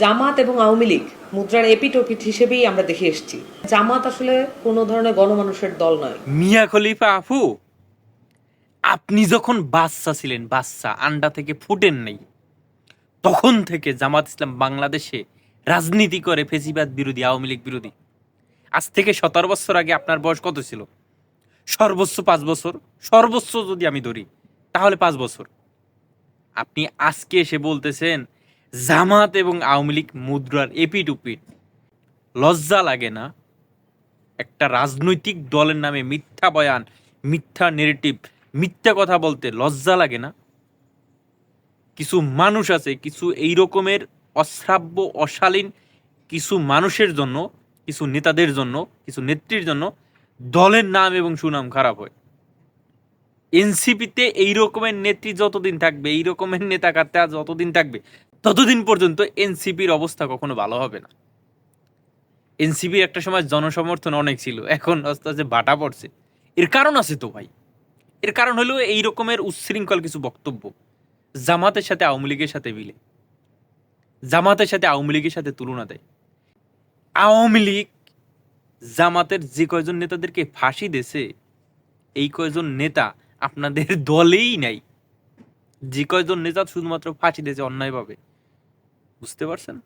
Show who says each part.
Speaker 1: জামাত এবং আওয়ামী লীগ মুদ্রার এপিটোপিট হিসেবেই আমরা দেখে এসেছি। জামাত আসলে কোনো ধরনের গণমানুষের দল নয়।
Speaker 2: মিয়া খলিফা আফু আপনি যখন বাচ্চা ছিলেন বাচ্চা আন্ডা থেকে ফুটেন নাই, তখন থেকে জামাত ইসলাম বাংলাদেশে রাজনীতি করে ফেসিবাদ বিরোধী, আওয়ামী লীগ বিরোধী। আজ থেকে সতেরো বছর আগে আপনার বয়স কত ছিল? সর্বোচ্চ পাঁচ বছর। সর্বোচ্চ যদি আমি ধরি, তাহলে পাঁচ বছর। আপনি আজকে এসে বলতেছেন জামাত এবং আওয়ামী লীগ মুদ্রার এপিট উপিট লজ্জা লাগে না? একটা রাজনৈতিক দলের নামে মিথ্যা বয়ান, মিথ্যা নেগেটিভ মিথ্যা কথা বলতে লজ্জা লাগে না? কিছু মানুষ আছে, কিছু এই রকমের অশ্রাব্য, অশালীন, কিছু মানুষের জন্য, কিছু নেতাদের জন্য, কিছু নেত্রীর জন্য দলের নাম এবং সুনাম খারাপ হয়। এনসিপিতে এই রকমের নেত্রী যতদিন থাকবে, এই রকমের নেতা কার্তা যতদিন থাকবে ততদিন পর্যন্ত এনসিপির অবস্থা কখনো ভালো হবে না। এনসিপির একটা সময় জনসমর্থন অনেক ছিল, এখন আস্তে আস্তে বাটা পড়ছে। এর কারণ আছে তো ভাই। এর কারণ হলো এই রকমের উচ্ছৃঙ্খল কিছু বক্তব্য। জামাতের সাথে আওয়ামী লীগের সাথে মিলে। জামাতের সাথে আওয়ামী লীগের সাথে তুলনা দেয়। আওয়ামী লীগ জামাতের যে কয়জন নেতাদেরকে ফাঁসি দেছে, এই কয়জন নেতা আপনাদের দলেই নাই। যে কয়জন নেতা শুধুমাত্র ফাঁসি দিয়েছে অন্যায়ভাবে। বুঝতে পারছেন?